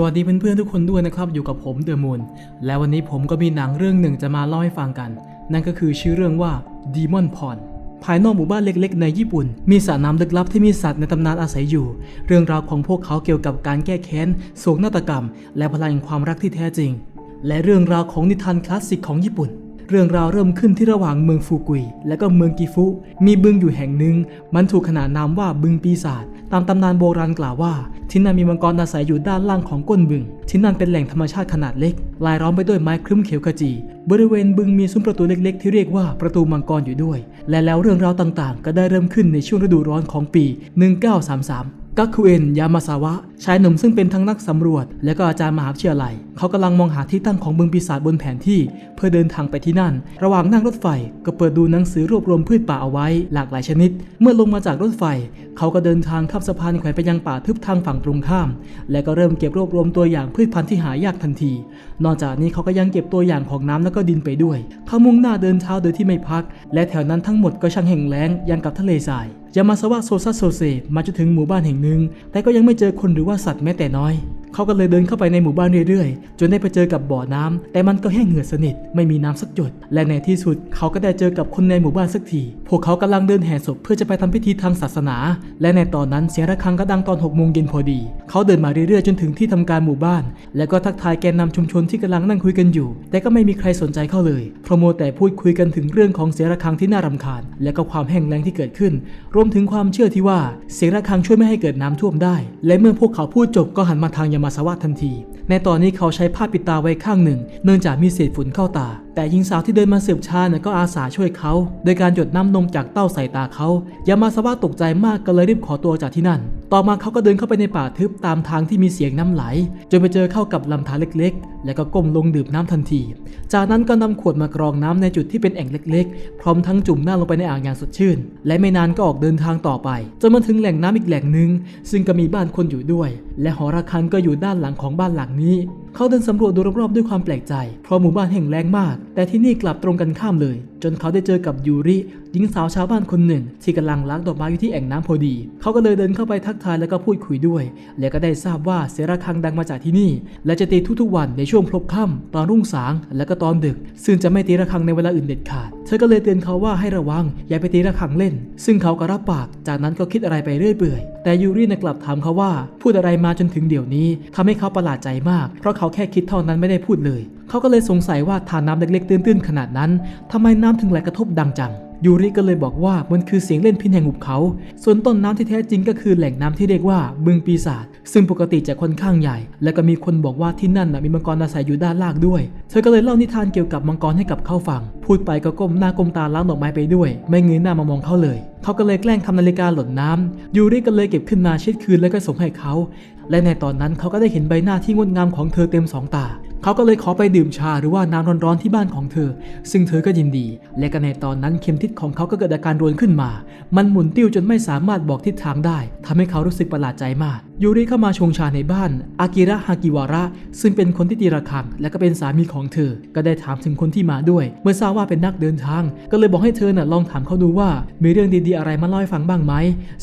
สวัสดีเพื่อนๆทุกคนด้วยนะครับอยู่กับผมเดอะมูนและวันนี้ผมก็มีหนังเรื่องหนึ่งจะมาเล่าให้ฟังกัน นั่นก็คือชื่อเรื่องว่า Demon Pond ภายนอกหมู่บ้านเล็กๆ ในญี่ปุ่น มีสระน้ำลึกลับที่มีสัตว์ในตำนานอาศัยอยู่ เรื่องราวของพวกเขาเกี่ยวกับการแก้แค้นโศกนาฏกรรม และพลังแห่งความรักที่แท้จริง และเรื่องราวของนิทานคลาสสิกของญี่ปุ่น เรื่องราวเริ่มขึ้นที่ระหว่างเมืองฟูกุย และก็เมืองกิฟุ มีบึงอยู่แห่งหนึ่ง มันถูกขนานนามว่าบึงปีศาจตามตำนานโบราณกล่าวว่า ที่นั่นมีมังกรอาศัยอยู่ด้านล่างของก้นบึง ที่นั่นเป็นแหล่งธรรมชาติขนาดเล็กลายล้อมไปด้วยไม้ครึ้มเขียวขจี บริเวณบึงมีซุ้มประตูเล็กๆ ที่เรียกว่าประตูมังกรอยู่ด้วย และแล้วเรื่องราวต่างๆ ก็ได้เริ่มขึ้นในช่วงฤดูร้อนของปี 1933กักคุเอนยามาซาวะ ชายหนุ่มซึ่งเป็นทั้งนักสำรวจ และก็อาจารย์มหาวิทยาลัย เขากำลังมองหาที่ตั้งของบึงปีศาจบนแผนที่ เพื่อเดินทางไปที่นั่น ระหว่างนั่งรถไฟ ก็เปิดดูหนังสือรวบรวมพืชป่าเอาไว้ หลากหลายชนิด เมื่อลงมาจากรถไฟ เขาก็เดินทางข้ามสะพานแขวนไปยังป่าทึบทางฝั่งตรงข้าม และก็เริ่มเก็บรวบรวมตัวอย่างพืชพันธุ์ที่หายากทันที นอกจากนี้เขาก็ยังเก็บตัวอย่างของน้ำแล้วก็ดินไปด้วย เขามุ่งหน้าเดินเท้าโดยที่ไม่พัก และแถวนั้นทั้งหมดก็ช่างแห้งแล้งยังกับทะเลทรายยามาสวะโซซัสโซเซมาจนถึงหมู่บ้านแห่งหนึ่ง แต่ก็ยังไม่เจอคนหรือว่าสัตว์แม้แต่น้อยเขาก็เลยเดินเข้าไปในหมู่บ้านเรื่อยๆ จนได้ไปเจอกับบ่อน้ำแต่มันก็แห้งเหือดสนิทไม่มีน้ำสักหยด และในที่สุดเขาก็ได้เจอกับคนในหมู่บ้านสักที พวกเขากำลังเดินแห่ศพเพื่อจะไปทำพิธีทางศาสนา และในตอนนั้นเสียงระฆังก็ดังตอน6โมงเย็นพอดี เขาเดินมาเรื่อยๆ จนถึงที่ทำการหมู่บ้าน แล้วก็ทักทายแกนนำชุมชนที่กำลังนั่งคุยกันอยู่ แต่ก็ไม่มีใครสนใจเขาเลยเพราะโมวแต่พูดคุยกันถึงเรื่องของเสียงระฆังที่น่ารำคาญ และก็ความแห้งแล้งที่เกิดขึ้น รวมถึงความเชื่อที่ว่าเสียงระฆังช่วยไม่ให้เกิดน้ำท่วมได้ และเมื่อพวกเขาพูดจบก็หันมาทางยามาสวะทันที ในตอนนี้เขาใช้ผ้าปิดตาไว้ข้างหนึ่ง เนื่องจากมีเศษฝุ่นเข้าตา แต่หญิงสาวที่เดินมาเสืบชาเนี่ยก็อาสาช่วยเขาโดยการหยดน้ำนมจากเต้าใส่ตาเขายามาสวะตกใจมากก็เลยรีบขอตัวจากที่นั่น ต่อมาเขาก็เดินเข้าไปในป่าทึบตามทางที่มีเสียงน้ำไหล จนไปเจอเข้ากับลำธารเล็กๆ แล้วก็ก้มลงดื่มน้ำทันที จากนั้นก็นำขวดมากรองน้ำในจุดที่เป็นแอ่งเล็กๆ พร้อมทั้งจุ่มหน้าลงไปในอ่างอย่างสดชื่น และไม่นานก็ออกเดินทางต่อไปจนมาถึงแหล่งน้ำอีกแหล่งหนึ่งซึ่งก็มีบ้านคนอยู่ด้วย และหอระฆังก็อยู่ด้านหลังของบ้านหลังนี้ เขาเดินสำรวจดูรอบๆด้วยความแปลกใจ เพราะหมู่บ้านแห่งแรงมาก แต่ที่นี่กลับตรงกันข้ามเลยจนเขาได้เจอกับยูริหญิงสาวชาวบ้านคนหนึ่ง ที่กำลังล้างดอกไม้อยู่ที่แอ่งน้ำพอดี เขาก็เลยเดินเข้าไปทักทายแล้วก็พูดคุยด้วย และก็ได้ทราบว่าเสียระฆังดังมาจากที่นี่ และจะตีทุกๆวันในช่วงพลบค่ำตอนรุ่งสาง และก็ตอนดึก ซึ่งจะไม่ตีระฆังในเวลาอื่นเด็ดขาด เธอก็เลยเตือนเขาว่าให้ระวังอย่าไปตีระฆังเล่น ซึ่งเขาก็รับปาก จากนั้นก็คิดอะไรไปเรื่อยเปื่อย แต่ยูรินะกลับถามเขาว่าพูดอะไรมาจนถึงเดี๋ยวนี้ทำให้เขาประหลาดใจมาก เพราะเขาแค่คิดเท่านั้นไม่ได้พูดเลย เขาก็เลยสงสัยว่าทานน้ำเล็กๆ ตื้นๆ ขนาดนั้นทำไมน้ำถึงไหลกระทบดังจังยูริก็เลยบอกว่ามันคือเสียงเล่นพินแห่งหุบเขา ส่วนต้นน้ำที่แท้จริงก็คือแหล่งน้ำที่เรียกว่าบึงปีศาจ ซึ่งปกติจะค่อนข้างใหญ่ และก็มีคนบอกว่าที่นั่นนะมีมังกรอาศัยอยู่ด้านล่างด้วย เธอก็เลยเล่านิทานเกี่ยวกับมังกรให้กับเขาฟัง พูดไปก็ก้มหน้าก้มตาล้างดอกไม้ไปด้วย ไม่เงยหน้ามามองเขาเลย เขาก็เลยแกล้งทำนาฬิกาหล่นน้ำยูริก็เลยเก็บขึ้นมาเช็ดคืนแล้วก็ส่งให้เขา และในตอนนั้นเขาก็ได้เห็นใบหน้าที่งดงามของเธอเต็มสองตา เขาก็เลยขอไปดื่มชาหรือว่าน้ำร้อนๆที่บ้านของเธอ ซึ่งเธอก็ยินดี และก็ในตอนนั้นเข็มทิศของเขาก็เกิดอาการรวนขึ้นมา มันหมุนติ้วจนไม่สามารถบอกทิศทางได้ทำให้เขารู้สึกประหลาดใจมากยูริเข้ามาชงชาในบ้าน อากิระฮากิวาระ ซึ่งเป็นคนที่ตีระฆัง และก็เป็นสามีของเธอ ก็ได้ถามถึงคนที่มาด้วย เมื่อทราบว่าเป็นนักเดินทาง ก็เลยบอกให้เธอน่ะลองถามเขาดูว่า มีเรื่องดีๆอะไรมาเล่าให้ฟังบ้างไหม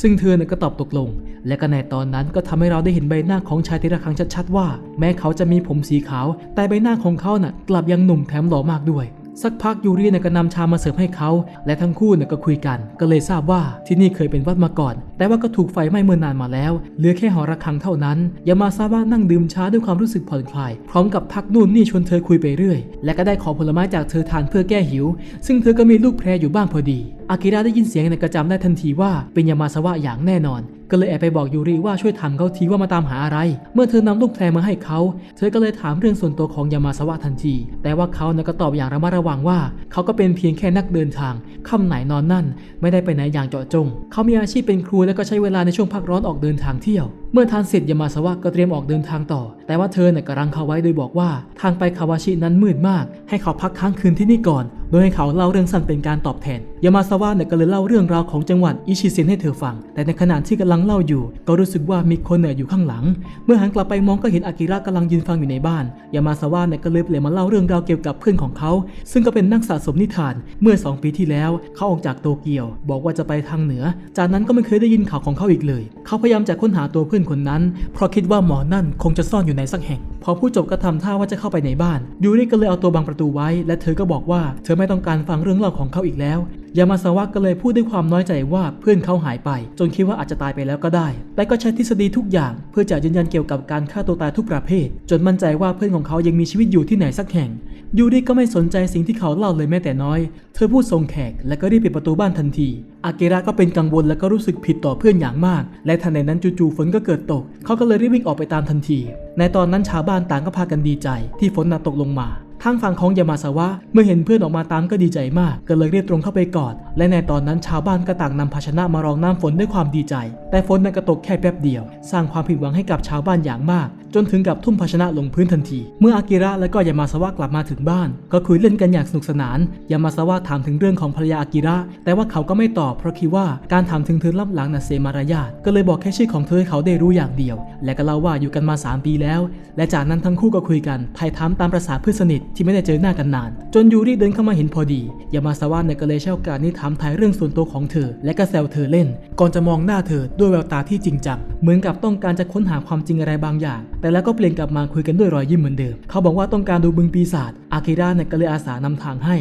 ซึ่งเธอน่ะก็ตอบตกลง และก็ในตอนนั้นก็ทำให้เราได้เห็นใบหน้าของชายตีระฆังชัดๆว่า แม้เขาจะมีผมสีขาวแต่ใบหน้าของเขาน่ะกลับยังหนุ่มแถมหล่อมากด้วย สักพักยูริเนี่ยก็นำชามาเสิร์ฟให้เขา และทั้งคู่เนี่ยก็คุยกัน ก็เลยทราบว่าที่นี่เคยเป็นวัดมาก่อน แต่ว่าก็ถูกไฟไหม้เมื่อนานมาแล้ว เหลือแค่หอระฆังเท่านั้น ยามาซาว่านั่งดื่มชาด้วยความรู้สึกผ่อนคลาย พร้อมกับทักนู่นนี่ชวนเธอคุยไปเรื่อย และก็ได้ขอผลไม้จากเธอทานเพื่อแก้หิว ซึ่งเธอก็มีลูกแพรอยู่บ้างพอดี อากิระได้ยินเสียงเนี่ยก็จำได้ทันทีว่าเป็นยามาซาวะอย่างแน่นอนก็เลยแอบไปบอกยูริว่าช่วยถามเขาทีว่ามาตามหาอะไร เมื่อเธอนำลูกแพรมาให้เขา เธอก็เลยถามเรื่องส่วนตัวของยามาสวะทันที แต่ว่าเขานะก็ตอบอย่างระมัดระวังว่า เขาก็เป็นเพียงแค่นักเดินทางค่ำไหนนอนนั่น ไม่ได้ไปไหนอย่างเจาะจง เขามีอาชีพเป็นครูและก็ใช้เวลาในช่วงพักร้อนออกเดินทางเที่ยว เมื่อทานเสร็จยามาสวะก็เตรียมออกเดินทางต่อ แต่ว่าเธอน่ะกำลังเขาไว้โดยบอกว่า ทางไปคาวาชินั้นมืดมาก ให้เขาพักค้างคืนที่นี่ก่อน โดยให้เขาเล่าเรื่องสั้นเป็นการตอบแทน ยามาสวะเนี่ยก็เลยเล่าเรื่องราวของจังหวัดอิชิเซนให้เธอฟัง แต่ในขณะที่กำลังลังเล่าอยู่ ก็รู้สึกว่ามีคนเนี่ยอยู่ข้างหลัง เมื่อหันกลับไปมองก็เห็นอากิระกำลังยืนฟังอยู่ในบ้าน ยามาซาวะเนี่ยก็เลยเปลี่ยนมาเล่าเรื่องราวเกี่ยวกับเพื่อนของเขา ซึ่งก็เป็นนักสะสมนิทาน เมื่อ 2 ปีที่แล้ว เขาออกจากโตเกียว บอกว่าจะไปทางเหนือ จากนั้นก็ไม่เคยได้ยินข่าวของเขาอีกเลย เขาพยายามจะค้นหาตัวเพื่อนคนนั้น เพราะคิดว่าหมอนั่นคงจะซ่อนอยู่ในสักแห่ง พอพูดจบก็ทำท่าว่าจะเข้าไปในบ้าน ยูริก็เลยเอาตัวบังประตูไว้ และเธอก็บอกว่าเธอไม่ต้องการฟังเรื่องเล่าของเขาอีกแล้ว ยามาซาวะก็เลยพูดด้วยความน้อยใจว่าเพื่อนเขาหายไป จนคิดว่าอาจจะตายไปแล้วก็ได้ แต่ก็ใช้ทฤษฎีทุกอย่าง เพื่อจะยืนยันเกี่ยวกับการฆ่าตัวตายทุกประเภท จนมั่นใจว่าเพื่อนของเขายังมีชีวิตอยู่ที่ไหนสักแห่ง ยูริก็ไม่สนใจสิ่งที่เขาเล่าเลยแม้แต่น้อย เธอพูดส่งแขกและก็รีบปิดประตูบ้านทันที อากระก็เป็นกังวลและก็รู้สึกผิดต่อเพื่อนอย่างมาก และทันใดนั้นจู่ๆฝนก็เกิดตก เขาก็เลยรีบวิ่งออกไปตามทันที ในตอนนั้นชาวบ้านต่างก็พากันดีใจ ที่ฝนน่ะตกลงมา ทางฝั่งของยามาซาวะเมื่อเห็นเพื่อนออกมาตามก็ดีใจมาก ก็เลยเรียบตรงเข้าไปกอด และในตอนนั้นชาวบ้านก็ต่างนำภาชนะมารองน้ำฝนด้วยความดีใจ แต่ฝนนั้นก็ตกแค่แป๊บเดียว สร้างความผิดหวังให้กับชาวบ้านอย่างมาก จนถึงกับทุ่มภาชนะลงพื้นทันที เมื่ออากิระและก็ยามาซาวะกลับมาถึงบ้าน ก็คุยเล่นกันอย่างสนุกสนาน ยามาซาวะถามถึงเรื่องของภรรยาอากิระ แต่ว่าเขาก็ไม่ตอบเพราะคิดว่าการถามถึงเธอลับหลังน่ะเสียมารยาทก็เลยบอกแค่ชื่อของเธอให้เขาได้รู้อย่างเดียว และก็เล่าว่าอยู่กันมา 3 ปีแล้ว และจากนั้นทั้งคู่ก็คุยกันไถ่ถามตามประษาเพื่อนสนิทที่ไม่ได้เจอหน้ากันนาน จนยูริเดินเข้ามาเห็นพอดี ยามาซาวะเนก็เลยใช้โอกาสนี้ถามถ่ายเรื่องส่วนตัวของเธอ และก็แซวเธอเล่น ก่อนจะมองหน้าเธอด้วยแววตาที่จริงจัง เหมือนกับต้องการจะค้นหาความจริงอะไรบางอย่าง แต่แล้วก็เปลี่ยนกลับมาคุยกันด้วยรอยยิ้มเหมือนเดิม เขาบอกว่าต้องการดูบึงปีศาจ อากิระเนี่ยก็เลยอาสานำทางให้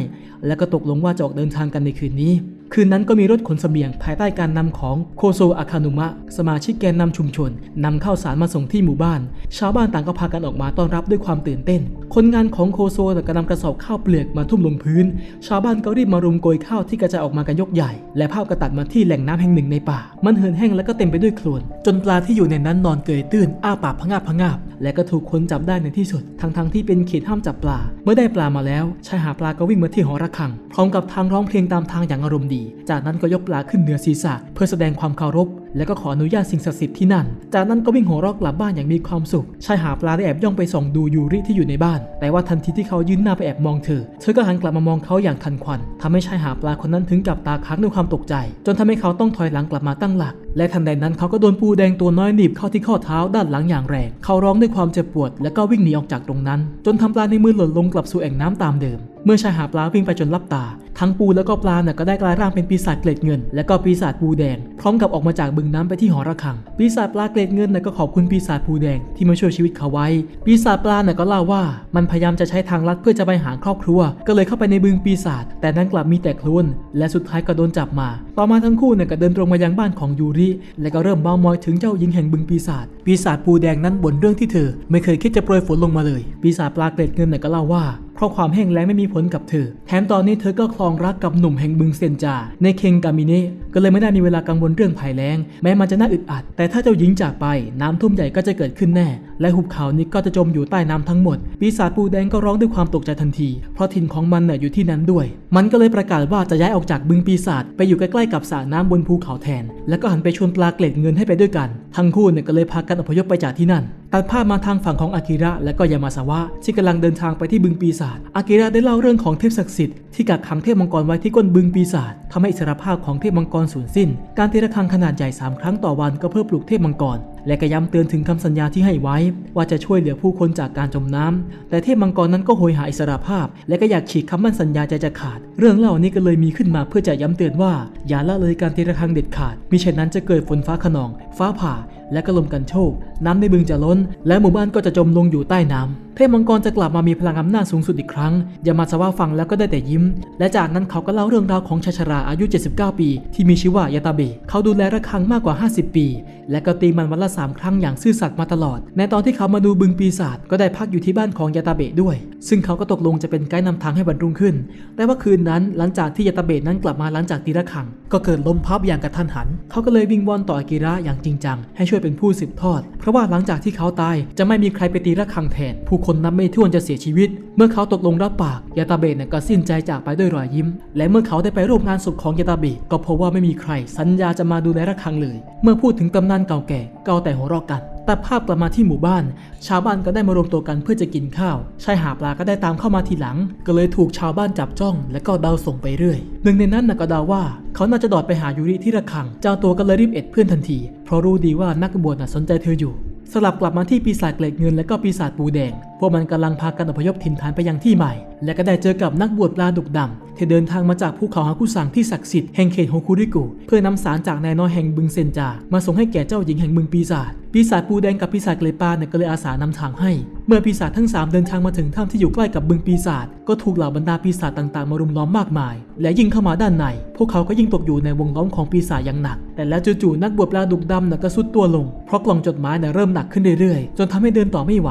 แล้วก็ตกลงว่าจะออกเดินทางกันในคืนนี้คืนนั้นก็มีรถขนเสบียงภายใต้การนำของโคโซอาคานุมะ สมาชิกแกนนำชุมชนนำข้าวสารมาส่งที่หมู่บ้าน ชาวบ้านต่างก็พากันออกมาต้อนรับด้วยความตื่นเต้นคนงานของโคโซก็นำกระสอบข้าวเปลือกมาทุ่มลงพื้น ชาวบ้านก็รีบมารุมโกยข้าวที่กระจายออกมากันยกใหญ่ และภาพก็ตัดมาที่แหล่งน้ำแห่งหนึ่งในป่า มันเหินแห้งและก็เต็มไปด้วยโคลน จนปลาที่อยู่ในนั้นนอนเกยตื้น อ้าปากพะงาบพะงาบ และก็ถูกคนจับได้ในที่สุด ทั้งๆที่เป็นเขตห้ามจับปลา เมื่อได้ปลามาแล้วชายหาปลาก็วิ่งมาที่หอระฆัง พร้อมกับทางร้องเพลงตามทางอย่างอารมณ์ดี จากนั้นก็ยกปลาขึ้นเหนือศีรษะ เพื่อแสดงความเคารพและก็ขออนุญาตสิ่งศักดิ์สิทธิ์ที่นั่น จากนั้นก็วิ่งหัวเรอกกลับบ้านอย่างมีความสุขชายหาปลาได้แอบย่องไปส่องดูยูริที่อยู่ในบ้านแต่ว่าทันทีที่เขายื่นหน้าไปแอบมองเธอ เธอก็หันกลับมามองเขาอย่างทันควันทำให้ชายหาปลาคนนั้นถึงกับตาค้างด้วยความตกใจ จนทำให้เขาต้องถอยหลังกลับมาตั้งหลัก และทันใดนั้นเขาก็โดนปูแดงตัวน้อยหนีบเข้าที่ข้อเท้าด้านหลังอย่างแรง เขาร้องด้วยความเจ็บปวด และก็วิ่งหนีออกจากตรงนั้น จนทำปลาในมือหล่นลงกลับสู่แอ่งน้ำตามเดิม เมื่อชายหาปลาวิ่งไปจนลับตา ทั้งปูแล้วก็ปลาน่ะก็ได้กลายร่างเป็นปีศาจเกล็ดเงิน และก็ปีศาจปูแดง พร้อมกับออกมาจากบึงน้ำไปที่หอระฆัง ปีศาจปลาเกล็ดเงินน่ะก็ขอบคุณปีศาจปูแดงที่มาช่วยชีวิตเขาไว้ ปีศาจปลาน่ะก็เล่าว่า มันพยายามจะใช้ทางลัดเพื่อจะไปหาครอบครัว ก็เลยเข้าไปในบึงปีศาจแต่นั้นกลับมีแต่โคลนและสุดท้ายก็โดนจับมา ต่อมาทั้งคู่เนี่ยก็เดินตรงมายังบ้านของยูริและก็เริ่มเมามอยถึงเจ้าหญิงแห่งบึงปีศาจปีศาจปูแดงนั้นบ่นเรื่องที่เธอ ไม่เคยคิดจะโปรยฝนลงมาเลย ปีศาจปลาเกล็ดเงินเนี่ยก็เล่าว่า เพราะความแห้งแล้งไม่มีผลกับเธอ แถมตอนนี้เธอก็คลองรักกับหนุ่มแห่งบึงเซนจา ในเคงกามิเนะก็เลยไม่ได้มีเวลากังวลเรื่องภัยแล้ง แม้มันจะน่าอึดอัด แต่ถ้าเจ้าหญิงจากไปน้ำท่วมใหญ่ก็จะเกิดขึ้นแน่ และหุบเขานี้ก็จะจมอยู่ใต้น้ำทั้งหมด ปีศาจปูแดงก็ร้องด้วยความตกใจทันที เพราะถิ่นของมันน่ะอยู่ที่นั้นด้วย มันก็เลยประกาศว่าจะย้ายออกจากบึงปีศาจไปอยู่ใกล้ๆกับสระน้ำบนภูเขาแทน แล้วก็หันไปชวนปลาเกล็ดเงินให้ไปด้วยกัน ทั้งคู่เนี่ยก็เลยพากันอพยพไปจากที่นั่น ตัดภาพมาทางฝั่งของอากิระและก็ยามาซาวะที่กำลังเดินทางไปที่บึงปีศาจ อากิระได้เล่าเรื่องของเทพศักดิ์สิทธิ์ที่กักขังเทพมังกรไว้ที่ก้นบึงปีศาจทำให้อิสรภาพของเทพมังกรสูญสิ้น การตีระฆังขนาดใหญ่ 3 ครั้งต่อวันก็เพื่อปลุกเทพมังกร และก็ย้ำเตือนถึงคำสัญญาที่ให้ไว้ ว่าจะช่วยเหลือผู้คนจากการจมน้ำ แต่เทพมังกรนั้นก็โหยหาอิสรภาพ และก็อยากฉีกคำมั่นสัญญาใจจะขาด เรื่องเล่านี้ก็เลยมีขึ้นมาเพื่อจะย้ำเตือนว่า อย่าละเลยการตีระฆังเด็ดขาดมิเช่นนั้นจะเกิดฝนฟ้าขนอง ฟ้าผ่า และก็ลมกันโชกน้ำในบึงจะล้น และหมู่บ้านก็จะจมลงอยู่ใต้น้ำเทพมังกรจะกลับมามีพลังอำนาจสูงสุดอีกครั้ง ยามาซาวะฟังแล้วก็ได้แต่ยิ้ม และจากนั้นเขาก็เล่าเรื่องราวของชาชราอายุ 79 ปี ที่มีชื่อว่ายาตาเบะเขาดูแลระฆังมากกว่า 50 ปี และก็ตีมันวันละ3 ครั้งอย่างซื่อสัตย์มาตลอด ในตอนที่เขามาดูบึงปีศาจก็ได้พักอยู่ที่บ้านของยาตาเบะด้วย ซึ่งเขาก็ตกลงจะเป็นไกด์นำทางให้วันรุ่งขึ้น แต่ว่าคืนนั้นหลังจากที่ยาตาเบะนั้นกลับมาหลังจากตีระฆัง ก็เกิดลมพับอย่างกระทันหัน เขาก็เลยวิงวอนต่ออากิระอย่างจริงจังให้ช่วยเป็นผู้สืบทอด เพราะว่าหลังจากที่เขาตายจะไม่มีใครไปตีระฆังแทน ผู้คนนับไม่ถ้วนจะเสียชีวิต เมื่อเขาตกลงรับปากยาตาเบะเนี่ยก็สิ้นใจจากไปด้วยรอยยิ้ม และเมื่อเขาได้ไปร่วมงานศพของยาตาเบะก็พบว่าไม่มีใคร สัญญาจะมาดูแลระฆังเลย เมื่อพูดถึงตำนานเก่าแก่ก็เอาแต่หัวเราะกัน แต่ภาพกลับมาที่หมู่บ้าน ชาวบ้านก็ได้มารวมตัวกันเพื่อจะกินข้าวชายหาปลาก็ได้ตามเข้ามาทีหลัง ก็เลยถูกชาวบ้านจับจ้อง และก็เดาส่งไปเรื่อย หนึ่งในนั้นนะก็เดาว่า เขาน่าจะดอดไปหายูริที่ระฆัง เจ้าตัวก็เลยรีบเอ็ดเพื่อนทันที เพราะรู้ดีว่านักบวชน่ะสนใจเธออยู่สลับกลับมาที่ปีศาจเกล็ดเงินและก็ปีศาจปูแดง พวกมันกำลังพากันอพยพถิ่นฐานไปยังที่ใหม่ และก็ได้เจอกับนักบวชปลาดุกดำที่เดินทางมาจากภูเขาฮากุสังที่ศักดิ์สิทธิ์แห่งเขตโฮคุริกุเพื่อนำสารจากนายน้อยแห่งบึงเซนจา มาส่งให้แก่เจ้าหญิงแห่งบึงปีศาจปีศาจปูแดงกับปีศาจเกลปาเนี่ยก็เลยอาสานำทางให้ เมื่อปีศาจทั้งสามเดินทางมาถึงถ้ำที่อยู่ใกล้กับบึงปีศาจก็ถูกเหล่าบรรดาปีศาจต่างๆ มารุมล้อมมากมาย และยิ่งเข้ามาด้านใน พวกเขาก็ยิ่งตกอยู่ในวงล้อมของปีศาจอย่างหนัก แต่แล้วจู่ๆนักบวชปลาดุกดำน่ะก็สุดตัวลง เพราะกล่องจดหมายน่ะเริ่มหนักขึ้นเรื่อยๆ จนทำให้เดินต่อไม่ไหว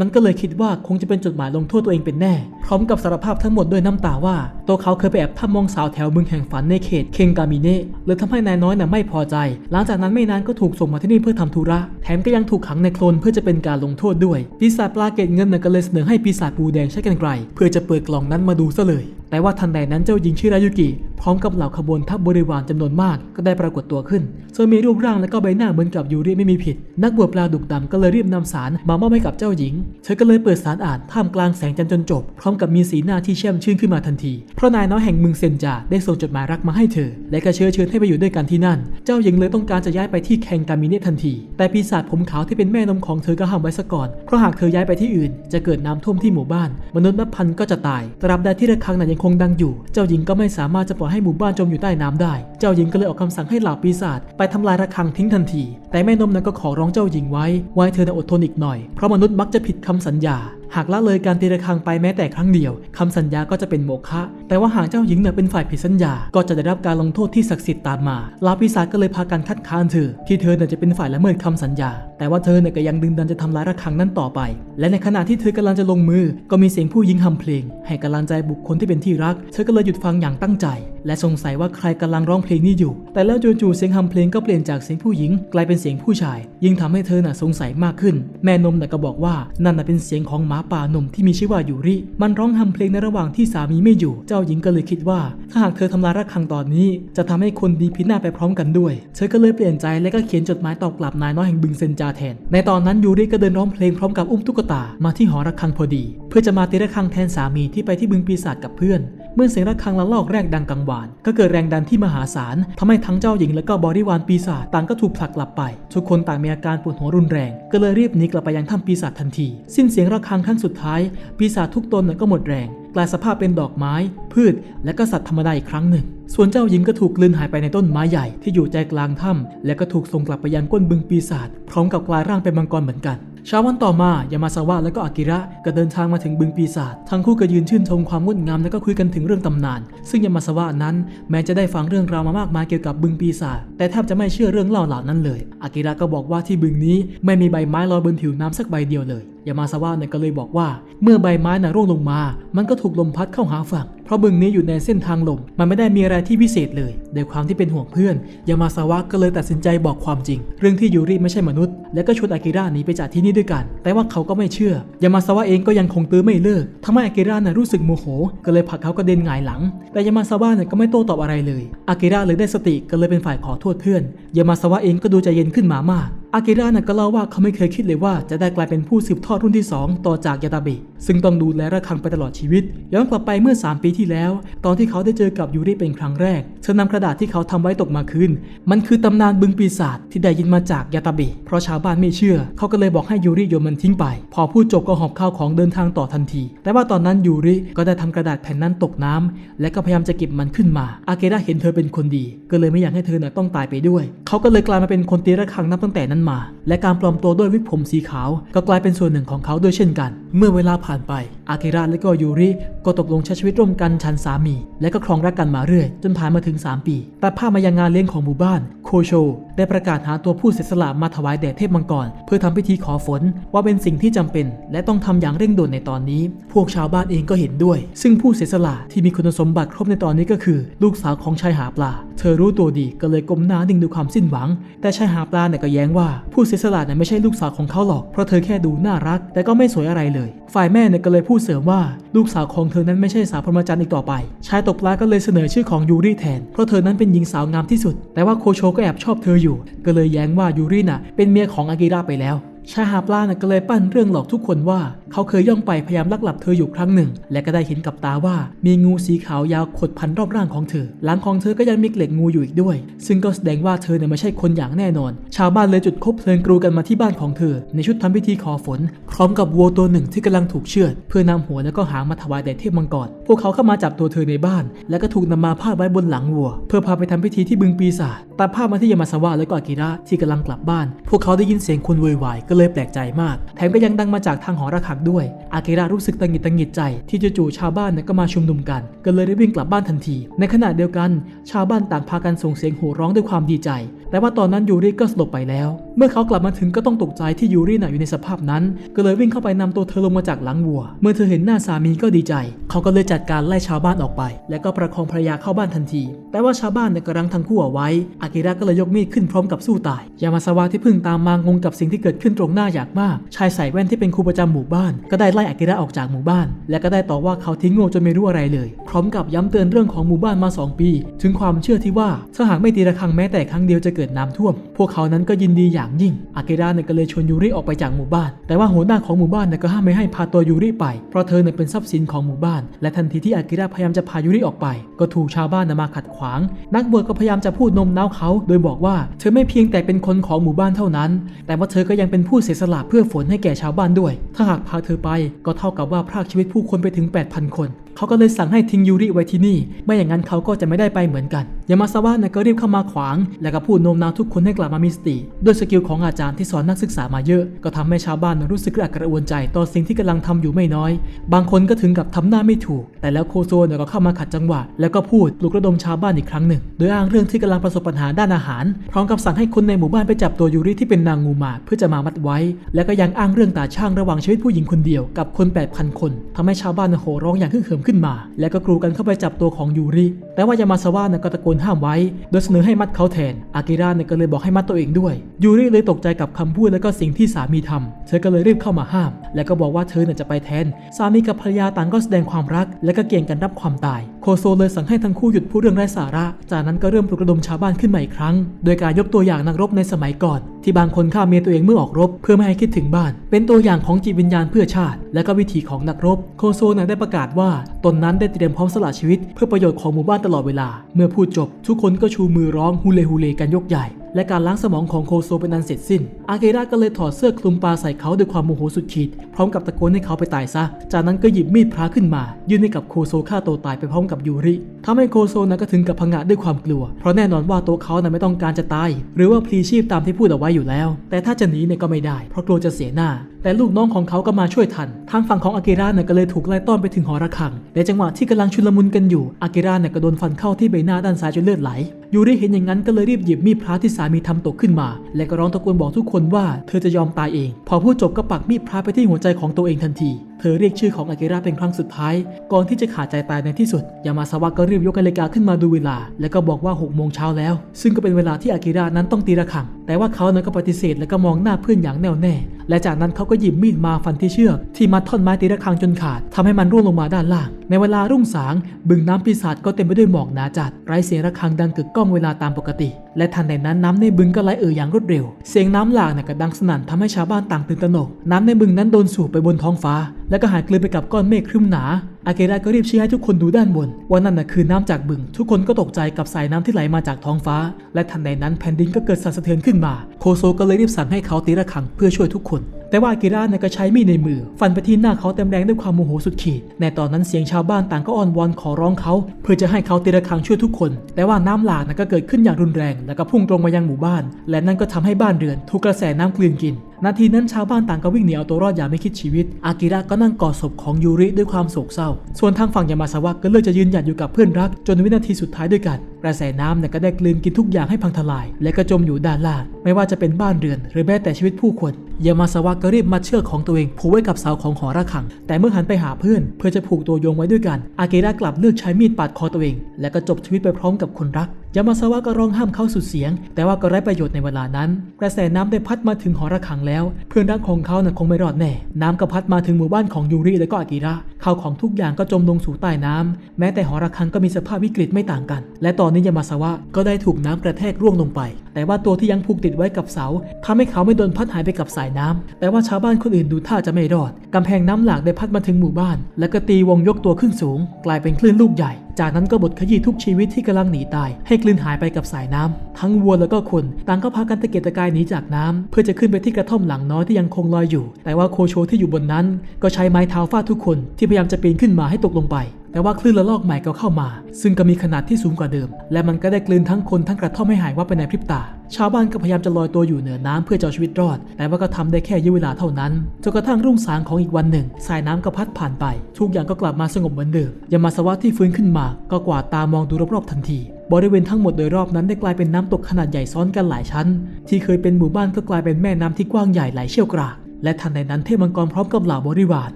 มันก็เลยคิดว่าคงจะเป็นจดหมายลงโทษตัวเองเป็นแน่ พร้อมกับสารภาพทั้งหมดด้วยน้ำตาว่าตัวเขาเคยไปแอบทำมองสาวแถวบึงแห่งฝันในเขตเคงกามิเนะเลยทำให้นายน้อยน่ะไม่พอใจ หลังจากนั้นไม่นานก็ถูกส่งมาที่นี่เพื่อทำธุระ แถมก็ยังถูกขังในโคลนเพื่อจะเป็นการลงโทษด้วย ปีศาจปลาเกตเงินน่ะก็เลยเสนอให้ปีศาจปูแดงใช้กันไกลเพื่อจะเปิดกล่องนั้นมาดูซะเลย แต่ว่าทันใดนั้นเจ้าหญิงชิรายุกิพร้อมกับเหล่าขบวนทัพบริวารจำนวนมากก็ได้ปรากฏตัวขึ้นเธอมีรูปร่างและก็ใบหน้าเหมือนกับยูริไม่มีผิด นักบวชปลาดุกดำก็เลยรีบนำสารมามอบให้กับเจ้าหญิง เธอก็เลยเปิดสารอ่านท่ามกลางแสงจันทร์จนจบ พร้อมกับมีสีหน้าที่แช่มชื่นขึ้นมาทันที เพราะนายน้อยแห่งเมืองเซนจาได้ส่งจดหมายรักมาให้เธอ และก็เชิญเชิญให้ไปอยู่ด้วยกันที่นั่น เจ้าหญิงเลยต้องการจะย้ายไปที่แคนกามิเนทันที แต่ปีศาจผมขาวที่เป็นแม่นมของเธอก็ห้ามไว้ซะก่อน เพราะหากเธอย้ายไปที่อื่น จะเกิดน้ำท่วมที่หมู่บ้าน มนุษย์นับพันก็จะตาย ตราบใดที่ระฆังนั้นยังคงดังอยู่ เจ้าหญิงก็ไม่สามารถจะปล่อยให้หมู่บ้านจมอยู่ใต้น้ำได้ เจ้าหญิงก็เลยออกคำสั่งให้เหล่าปีศาจไปทำลายระฆังทิ้งทันที แต่แม่นมนั้นก็ขอร้องเจ้าหญิงไว้ไว้เธอน่ะอดทนอีกหน่อย เพราะมนุษย์มักจะผิดคำสัญญา หากละเลยการตีระฆังไปแม้แต่ครั้งเดียวคำสัญญาก็จะเป็นโมฆะแต่ว่าหากเจ้าหญิงเนี่ยเป็นฝ่ายผิดสัญญา ก็จะได้รับการลงโทษที่ศักดิ์สิทธิ์ตามมาลาปิศาจก็เลยพากันคัดค้านเธอที่เธอเนี่ยจะเป็นฝ่ายละเมิดคำสัญญา แต่ว่าเธอเนี่ยก็ยังดึงดันจะทำลายระฆังนั้นต่อไป และในขณะที่เธอกำลังจะลงมือ ก็มีเสียงผู้หญิงฮัมเพลง ให้กำลังใจบุคคลที่เป็นที่รัก เธอก็เลยหยุดฟังอย่างตั้งใจ และสงสัยว่าใครกำลังร้องเพลงนี้อยู่ แต่แล้วจู่ๆเสียงฮัมเพลงก็เปลี่ยนจากเสียงผู้หญิงกลายเป็นเสียงผู้ชาย ยิ่งทำให้เธอน่ะสงสัยมากขึ้น แม่นมน่ะก็บอกว่านั่นน่ะเป็นเสียงของหมาป่าหนุ่มที่มีชื่อว่ายูริ มันร้องฮัมเพลงในระหว่างที่สามีไม่อยู่ เจ้าหญิงก็เลยคิดว่า ถ้าหากเธอทำลายระฆังตอนนี้ จะทำให้คนดีพินาศไปพร้อมกันด้วย เธอก็เลยเปลี่ยนใจและก็เขียนจดหมายตอบกลับนายน้อยแห่งบึงเซนจาแทน ในตอนนั้นยูริก็เดินร้องเพลงพร้อมกับอุ้มตุ๊กตามาที่หอระฆังพอดี เพื่อจะมาตีระฆังแทนสามีที่ไปที่บึงปีศาจกับเพื่อน เมื่อเสียงระฆังละลอกแรกดังกังวาน ก็เกิดแรงดันที่มหาศาลทำให้ทั้งเจ้าหญิงและก็บริวารปีศาจต่างก็ถูกผลักกลับไป ทุกคนต่างมีอาการปวดหัวรุนแรง ก็เลยรีบหนีกลับไปยังถ้ำปีศาจทันที สิ้นเสียงระฆังครั้งสุดท้าย ปีศาจทุกตนก็หมดแรง กลายสภาพเป็นดอกไม้ พืช และก็สัตว์ธรรมดาอีกครั้งหนึ่ง ส่วนเจ้าหญิงก็ถูกกลืนหายไปในต้นไม้ใหญ่ที่อยู่ใจกลางถ้ำและก็ถูกส่งกลับไปยังก้นบึงปีศาจพร้อมกับกลายร่างเป็นมังกรเหมือนกันเช้าวันต่อมายามาซาวะและก็อากิระก็เดินทางมาถึงบึงปีศาจทั้งคู่ก็ยืนชื่นชมความงดงามและก็คุยกันถึงเรื่องตำนาน ซึ่งยามาซาวะนั้น แม้จะได้ฟังเรื่องราวมามากมายเกี่ยวกับบึงปีศาจแต่แทบจะไม่เชื่อเรื่องเล่าเหล่านั้นเลยอากิระก็บอกว่าที่บึงนี้ไม่มีใบไม้ลอยบนผิวน้ำสักใบเดียวเลยยามาซาวะเนี่ยก็เลยบอกว่า เมื่อใบไม้น่ะร่วงลงมา มันก็ถูกลมพัดเข้าหาฝั่ง เพราะบึงนี้อยู่ในเส้นทางลม มันไม่ได้มีอะไรที่พิเศษเลยด้วยความที่เป็นห่วงเพื่อน ยามาซาวะก็เลยตัดสินใจบอกความจริง เรื่องที่ยูริไม่ใช่มนุษย์ และก็ชวนอากิระหนีไปจากที่นี่ด้วยกัน แต่ว่าเขาก็ไม่เชื่อ ยามาซาวะเองก็ยังคงตื้อไม่เลิกทำให้อากิระน่ะรู้สึกโมโห ก็เลยผลักเขากระเด็นหงายหลัง แต่ยามาซาวะเนี่ยก็ไม่โต้ตอบอะไรเลย อากิระเลยได้สติก็เลยเป็นฝ่ายขอโทษเพื่อน ยามาซาวะเองก็ดูใจเย็นขึ้นมามากอากิระน่ะก็เล่าว่าเขาไม่เคยคิดเลยว่าจะได้กลายเป็นผู้สืบทอดรุ่นที่ 2 ต่อจากยาตาเบะซึ่งต้องดูแลระฆังไปตลอดชีวิต ย้อนกลับไปเมื่อ 3 ปีที่แล้ว ตอนที่เขาได้เจอกับยูริเป็นครั้งแรกเธอนำกระดาษที่เขาทำไว้ตกมาคืนมันคือตำนานบึงปีศาจที่ได้ยินมาจากยาตาเบะเพราะชาวบ้านไม่เชื่อ เขาก็เลยบอกให้ยูริโยนมันทิ้งไป พอพูดจบก็หอบข้าวของเดินทางต่อทันที แต่ว่าตอนนั้นยูริก็ได้ทำกระดาษแผ่นนั้นตกน้ำและก็พยายามจะเก็บมันขึ้นมา อาเกระเห็นเธอเป็นคนดี ก็เลยไม่อยากให้เธอน่ะต้องตายไปด้วย เขาก็เลยกลายมาเป็นคนตีระฆังนับตั้งแต่นั้นมา และการปลอมตัวด้วยวิกผมสีขาว ก็กลายเป็นส่วนหนึ่งของเขาด้วยเช่นกัน เมื่อเวลาผ่านไป อากิระและก็ยูริก็ตกลงใช้ชีวิตร่วมกันฉันสามี และก็ครองรักกันมาเรื่อย จนผ่านมาถึง 3 ปี แต่ภาพมายังงานเลี้ยงของหมู่บ้าน โคโช ได้ประกาศหาตัวผู้เสียสละมาถวายแด่เทพมังกรเพื่อทำพิธีขอฝน ว่าเป็นสิ่งที่จำเป็น และต้องทำอย่างเร่งด่วนในตอนนี้ พวกชาวบ้านเองก็เห็นด้วย ซึ่งผู้เสียสละที่มีคุณสมบัติครบในตอนนี้ก็คือ ลูกสาวของชายหาปลา เธอรู้ตัวดีก็เลยก้มหน้านิ่งดูความสิ้นหวัง แต่ชายหาปลาเนี่ยก็แย้งว่าผู้เสียสละเนี่ยไม่ใช่ลูกสาวของเขาหรอก เพราะเธอแค่ดูน่ารัก แต่ก็ไม่สวยอะไรเลย ฝ่ายแม่เนี่ยก็เลยพูดเสริมว่าลูกสาวของเธอนั้นไม่ใช่สาวพรหมจรรย์อีกต่อไป ชายตกปลาก็เลยเสนอชื่อของยูริแทน เพราะเธอนั้นเป็นหญิงสาวงามที่สุด แต่ว่าโคโชก็แอบชอบเธออยู่ ก็เลยแย้งว่ายูริน่ะเป็นเมียของอากิระไปแล้ว ชายหาปลาน่ะก็เลยปั้นเรื่องหลอกทุกคนว่าเขาเคยย่องไปพยายามลักหลับเธออยู่ครั้งหนึ่ง และก็ได้เห็นกับตาว่ามีงูสีขาวยาวขดพันรอบร่างของเธอ หลังของเธอก็ยังมีเกล็ดงูอยู่อีกด้วย ซึ่งก็แสดงว่าเธอเนี่ยไม่ใช่คนอย่างแน่นอน ชาวบ้านเลยจุดคบเพลิงกรูกันมาที่บ้านของเธอ ในชุดทำพิธีขอฝน พร้อมกับวัวตัวหนึ่งที่กำลังถูกเชือด เพื่อนำหัวแล้วก็หางมาถวายแด่เทพมังกรพวกเขาเข้ามาจับตัวเธอในบ้าน แล้วก็ถูกนำมาพาดไว้บนหลังวัว เพื่อพาไปทำพิธีที่บึงปีศาจตัดภาพมาที่ยามาสวะแล้วก็อากิระที่กำลังกลับบ้าน พวกเขาได้ยินเสียงคนโวยวายก็เลยแปลกใจมาก แถมก็ยังดังมาจากทางหอระฆังด้วย อากิระรู้สึกตังหิดตังหิดใจ ที่จู่ๆชาวบ้านเนี่ยก็มาชุมนุมกัน ก็เลยได้วิ่งกลับบ้านทันที ในขณะเดียวกัน ชาวบ้านต่างพากันส่งเสียงโห่ร้องด้วยความดีใจ แต่ว่าตอนนั้นยูริก็สลบไปแล้ว เมื่อเขากลับมาถึงก็ต้องตกใจที่ยูริน่ะอยู่ในสภาพนั้น ก็เลยวิ่งเข้าไปนำตัวเธอลงมาจากหลังวัว เมื่อเธอเห็นหน้าสามีก็ดีใจ เขาก็เลยจัดการไล่ชาวบ้านออกไป และก็ประคองภรรยาเข้าบ้านทันที แต่ว่าชาวบ้านเนี่ยก็รั้งทั้งคู่เอาไว้ อากิระก็เลยยกมีดขึ้นพร้อมกับสู้ตาย ยามาสวะที่เพิ่งตามมางงกับสิ่งที่เกิดขึ้นตรงหน้าอยางมาก ชายใส่แว่นที่เป็นครูประจำหมู่บ้าน ก็ได้ไล่อากิระออกจากหมู่บ้าน และก็ได้ต่อว่าเขาทิ้งโง่จนไม่รู้อะไรเลย พร้อมกับย้ำเตือนเรื่องของหมู่บ้านมา 2 ปี ถึงความเชื่อที่ว่าถ้าหากไม่ตีระฆังแม้แต่ครั้งเดียวจะเกิดน้ำท่วม พวกเขานั้นก็ยินดีอย่างยิ่ง อากิระเนี่ยก็เลยชวนยูริออกไปจากหมู่บ้าน แต่ว่าหัวหน้าของหมู่บ้านเนี่ยก็ห้ามไม่ให้พาตัวยูริไป เพราะเธอเนี่ยเป็นทรัพย์สินของหมู่บ้าน และทันทีที่อากิระพยายามจะพายูริออกไป ก็ถูกชาวบ้านนมาขัดขวาง นักบวชก็พยายามจะพูดโนมน้าวเขา โดยบอกว่าเธอไม่เพียงแต่เป็นคนของหมู่บ้านเท่านั้น แต่ว่าเธอก็ยังเป็นผู้เสียสละเพื่อฝนให้แก่ชาวบ้านด้วย ถ้าหากพาเธอไปก็เท่ากับว่าพรากชีวิตผู้คนไปถึง 8,000 คนเขาก็เลยสั่งให้ทิ้งยูริไว้ที่นี่ ไม่อย่างนั้นเขาก็จะไม่ได้ไปเหมือนกันยามาซาวะนี่ยก็รีบเข้ามาขวาง แล้วก็พูดโน้มน้าวทุกคนให้กลับมามีสติด้วยสกิลของอาจารย์ที่สอนนักศึกษามาเยอะ ก็ทำให้ชาวบ้านรู้สึกกระอักกระอ่วนใจต่อสิ่งที่กำลังทำอยู่ไม่น้อย บางคนก็ถึงกับทำหน้าไม่ถูก แต่แล้วโคโซ่ก็เข้ามาขัดจังหวะ แล้วก็พูดปลุกระดมชาวบ้านอีกครั้งหนึ่ง โดยอ้างเรื่องที่กำลังประสบปัญหาด้านอาหาร พร้อมกับสั่งให้คนในหมู่บ้านไปจับตัวยูริที่เป็นนางงูมาเพื่อจะมามัดไว้ แล้วก็ยังอ้างเรื่องตาช่างระหว่างชีวิตผู้หญิงคนเดียวกับคน8,000คนทำให้ชาวบ้านโห่ร้องอย่างขึ้นเขิมขึ้นมา และก็กรูกันเข้าไปจับตัวของยูริ แต่ว่ายามาซาวะเนี่ยก็ตะโกนห้ามไว้ โดยเสนอให้มัดเขาแทน อากิระเนี่ยก็เลยบอกให้มัดตัวเองด้วย ยูริเลยตกใจกับคำพูดและก็สิ่งที่สามีทำเธอก็เลยรีบเข้ามาห้าม แล้วก็บอกว่าเธอเนี่ยจะไปแทน สามีกับภรรยาต่างก็แสดงความรัก และก็เกี่ยงกันรับความตาย โคโซเลยสั่งให้ทั้งคู่หยุดพูดเรื่องไร้สาระ จากนั้นก็เริ่มปลุกระดมชาวบ้านขึ้นมาอีกครั้ง โดยการยกตัวอย่างนักรบในสมัยก่อน ที่บางคนฆ่าเมียตัวเองเมื่อออกรบ เพื่อไม่ให้คิดถึงบ้าน เป็นตัวอย่างของจิตวิญญาณเพื่อชาติ และก็วิถีของนักรบ โคโซนได้ประกาศว่าตนนั้นได้เตรียมพร้อมสละชีวิต เพื่อประโยชน์ของหมู่บ้านตลอดเวลา เมื่อพูดจบ ทุกคนก็ชูมือร้องฮูเลฮูเลกันยกใหญ่ และการล้างสมองของโคโซเป็นอันเสร็จสิ้น อาเกระก็เลยถอดเสื้อคลุมปลาใส่เขาด้วยความโมโหสุดขีด พร้อมกับตะโกนให้เขาไปตายซะ จากนั้นก็หยิบมีดพระขึ้นมา ยื่นให้กับโคโซฆ่าตัวตายไปพร้อมกับยูริทำให้โคโซนั้นก็ถึงกับพังงะด้วยความกลัว เพราะแน่นอนว่าตัวเขานั้นไม่ต้องการจะตาย หรือว่าพลีชีพตามที่พูดเอาไว้อยู่แล้ว แต่ถ้าจะหนีเนี่ยก็ไม่ได้ เพราะกลัวจะเสียหน้า แต่ลูกน้องของเขาก็มาช่วยทัน ทางฝั่งของอากิระเนี่ยก็เลยถูกไล่ต้อนไปถึงหอระฆัง ในจังหวะที่กำลังชุลมุนกันอยู่ อากิระเนี่ยก็โดนฟันเข้าที่ใบหน้าด้านซ้ายจนเลือดไหล ยูริเห็นอย่างนั้นก็เลยรีบหยิบมีดพระที่สามีทำตกขึ้นมา และก็ร้องตะโกนบอกทุกคนว่าเธอจะยอมตายเอง พอพูดจบก็ปักมีดพระไปที่หัวใจของตัวเองทันที เธอเรียกชื่อของอากิระเป็นครั้งสุดท้าย ก่อนที่จะขาดใจตายในที่สุด ยามาซาวะก็รีบยกนาฬิกาขึ้นมาดูเวลา แล้วก็บอกว่า6โมงเช้าแล้ว ซึ่งก็เป็นเวลาที่อากิระนั้นต้องตีระฆัง แต่ว่าเขานั้นก็ปฏิเสธและก็มองหน้าเพื่อนอย่างแน่วแน่ และจากนั้นเขาก็หยิบมีดมาฟันที่เชือก ที่มัดท่อนไม้ตีระฆังจนขาดทำให้มันร่วงลงมาด้านล่าง ในเวลารุ่งสาง บึงน้ำปีศาจก็เต็มไปด้วยหมอกหนาจัด ไร้เสียงระฆังดังกึกก้องเวลาตามปกติ และทันใดนั้นน้ำในบึงก็ไหลเอ่ออย่างรวดเร็ว เสียงน้ำหลากเนี่ยก็ดังสนั่นทำให้ชาวบ้านต่างตื่นตระหนก น้ำในบึงนั้นโดนสูบไปบนท้องฟ้าแล้วก็หายกลืนไปกับก้อนเมฆครึ้มหนา อาเกระก็รีบชี้ให้ทุกคนดูด้านบน ว่านั่นน่ะคือน้ำจากบึง ทุกคนก็ตกใจกับสายน้ำที่ไหลมาจากท้องฟ้า และทันใดนั้นแผ่นดินก็เกิดสั่นสะเทือนขึ้นมา โคโซก็เลยรีบสั่งให้เขาตีระฆังเพื่อช่วยทุกคน แต่ว่าอากิระเนี่ยก็ใช้มีดในมือ ฟันไปที่หน้าเขาเต็มแรงด้วยความโมโหสุดขีด ในตอนนั้นเสียงชาวบ้านต่างก็อ้อนวอนขอร้องเขา เพื่อจะให้เขาตีระฆังช่วยทุกคน แต่ว่าน้ำหลากน่ะก็เกิดขึ้นอย่างรุนแรง แล้วก็พุ่งตรงมายังหมู่บ้าน และนั่นก็ทำให้บ้านเรือนถูกกระแสน้ำกลืนกิน นาทีนั้นชาวบ้านต่างก็วิ่งหนีเอาตัวรอดอย่างไม่คิดชีวิต อากิระก็นั่งกอดศพของยูริด้วยความโศกเศร้า ส่วนทางฝั่งยามาซาวะก็เลือกจะยืนหยัดอยู่กับเพื่อนรัก จนวินาทีสุดท้ายด้วยกัน กระแสน้ำเนี่ยก็ได้กลืนกินทุกอย่างให้พังทลาย และก็จมอยู่ด้านล่าง ไม่ว่าจะเป็นบ้านเรือน หรือแม้แต่ชีวิตผู้คน ยามาซาวะก็รีบมัดเชือกของตัวเองผูกไว้กับเสาของหอระฆัง แต่เมื่อหันไปหาเพื่อน เพื่อจะผูกตัวโยงไว้ด้วยกัน อากิระกลับเลือกใช้มีดปาดคอตัวเอง และก็จบชีวิตไปพร้อมกับคนรัก ยามาซาวะก็ร้องห้ามเขาสุดเสียง แต่ว่าก็ไร้ประโยชน์ในเวลานั้น กระแสน้ำได้พัดมาถึงหอระฆังแล้ว เพื่อนรักของเขาน่ะคงไม่รอดแน่ น้ำก็พัดมาถึงหมู่บ้านของยูริและก็อากิระ ข้าวของทุกอย่างก็จมลงสู่ใต้น้ำแม้แต่หอระฆังก็มีสภาพวิกฤตไม่ต่างกัน และตอนนี้ยามาสวะก็ได้ถูกน้ำกระแทกร่วงลงไป แต่ว่าตัวที่ยังผูกติดไว้กับเสาทำให้เขาไม่โดนพัดหายไปกับสายน้ำแต่ว่าชาวบ้านคนอื่นดูท่าจะไม่รอดกำแพงน้ำหลากได้พัดมาถึงหมู่บ้าน แล้วก็ตีวงยกตัวขึ้นสูง กลายเป็นคลื่นลูกใหญ่ จากนั้นก็บดขยี้ทุกชีวิตที่กำลังหนีตาย ให้คลื่นหายไปกับสายน้ำทั้งวัวแล้วก็คนต่างก็พากันตะเกียกตะกายหนีจากน้ำเพื่อจะขึ้นไปที่กระท่อมหลังน้อยที่ยังคงลอยอยู่ แต่ว่าโคโชที่อยู่บนนั้น ก็ใช้ไม้เท้าฟาดทุกคนที่พยายามจะปีนขึ้นมาให้ตกลงไป แต่ว่าคลื่นระลอกใหม่ก็เข้ามา ซึ่งก็มีขนาดที่สูงกว่าเดิม และมันก็ได้กลืนทั้งคนทั้งกระท่อมให้หายว่าไปในพริบตา ชาวบ้านก็พยายามจะลอยตัวอยู่เหนือน้ำเพื่อจะเอาชีวิตรอด แต่ว่าก็ทำได้แค่ยื้อเวลาเท่านั้นจนกระทั่งรุ่งสางของอีกวันหนึ่ง สายน้ำก็พัดผ่านไป ทุกอย่างก็กลับมาสงบเหมือนเดิมยามาสวะที่ฟื้นขึ้นมา ก็กวาดตามองดูรอบๆทันทีบริเวณทั้งหมดโดยรอบนั้นได้กลายเป็นน้ำตกขนาดใหญ่ซ้อนกันหลายชั้น ที่เคยเป็นหมู่บ้านก็กลายเป็นแม่น้ำที่กว้างใหญ่ไหลเชี่ยวกราก และทันใดนั้นเทพมังกรพร้อมกับเหล่าบริวาร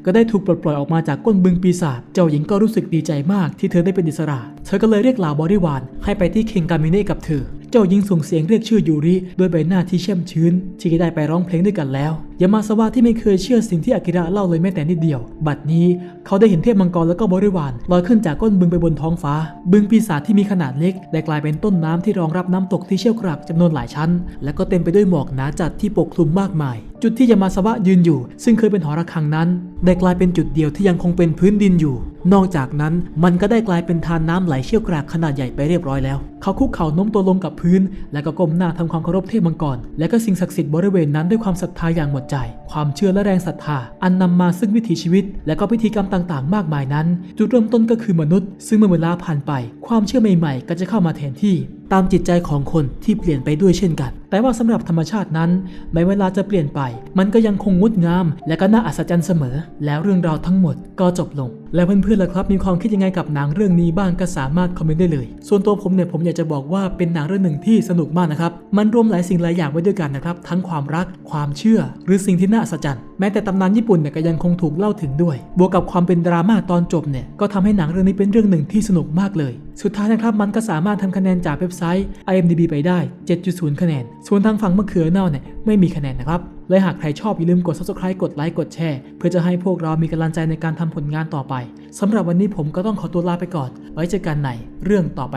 ก็ได้ถูกปลดปล่อยออกมาจากก้นบึงปีศาจ เจ้าหญิงก็รู้สึกดีใจมากที่เธอได้เป็นอิสระ เธอก็เลยเรียกเหล่าบริวารให้ไปที่คิงกามิเน่กับเธอ เจ้าหญิงส่งเสียงเรียกชื่อยูริด้วยใบหน้าที่แช่มชื้น ที่ได้ไปร้องเพลงด้วยกันแล้วยามาสวะที่ไม่เคยเชื่อสิ่งที่อากิระเล่าเลยแม้แต่นิดเดียว บัดนี้เขาได้เห็นเทพมังกรแล้วก็บริวารลอยขึ้นจากก้นบึงไปบนท้องฟ้า บึงปีศาจที่มีขนาดเล็กได้กลายเป็นต้นน้ำที่รองรับน้ำตกที่เชี่ยวกรากจำนวนหลายชั้น และก็เต็มไปด้วยหมอกหนาจัดที่ปกคลุมมากมาย จุดที่ยามาสวะยืนอยู่ ซึ่งเคยเป็นหอระฆังนั้น ได้กลายเป็นจุดเดียวที่ยังคงเป็นพื้นดินอยู่ นอกจากนั้นมันก็ได้กลายเป็นทานน้ำไหลเชี่ยวกรากขนาดใหญ่ไปเรียบร้อยแล้ว เขาคุกเข่าโน้มตัวลงกับพื้น แล้วก็ก้มหน้าทำความเคารพเทพมังกร และก็สิ่งศักดิ์สิทธิ์บริเวณนั้นด้วยความศรัทธาอย่างหมดใจ ความเชื่อและแรงศรัทธา อันนำมาซึ่งวิถีชีวิต และก็พิธีกรรมต่างๆ มากมายนั้น จุดเริ่มต้นก็คือมนุษย์ ซึ่งเมื่อเวลาผ่านไป ความเชื่อใหม่ๆ ก็จะเข้ามาแทนที่ ตามจิตใจของคนที่เปลี่ยนไปด้วยเช่นกัน แต่ว่าสำหรับธรรมชาตินั้นแม้เวลาจะเปลี่ยนไป มันก็ยังคงงดงาม และก็น่าอัศจรรย์เสมอ แล้วเรื่องราวทั้งหมดก็จบลง แล้วเพื่อนๆล่ะครับมีความคิดยังไงกับหนังเรื่องนี้บ้างก็สามารถคอมเมนต์ได้เลย ส่วนตัวผมเนี่ยผมอยากจะบอกว่าเป็นหนังเรื่องหนึ่งที่สนุกมากนะครับมันรวมหลายสิ่งหลายอย่างไว้ด้วยกันนะครับทั้งความรักความเชื่อ หรือสิ่งที่น่าอัศจรรย์แม้แต่ตำนานญี่ปุ่นเนี่ยก็ยังคงถูกเล่าถึงด้วย บวกกับความเป็นดราม่าตอนจบเนี่ยก็ทำให้หนังเรื่องนี้เป็นเรื่องหนึ่งที่สนุกมากเลย สุดท้ายนะครับมันก็สามารถทำคะแนนจากเว็บไซต์ IMDb ไปได้ 7.0 คะแนนส่วนทางฝั่งมะเขือเน่าเนี่ยไม่มีคะแนนนะครับเลยหากใครชอบอย่าลืมกด subscribe กดไลค์กดแชร์เพื่อจะให้พวกเรามีกำลังใจในการทำผลงานต่อไปสำหรับวันนี้ผมก็ต้องขอตัวลาไปก่อน ไว้เจอกันในเรื่องต่อไป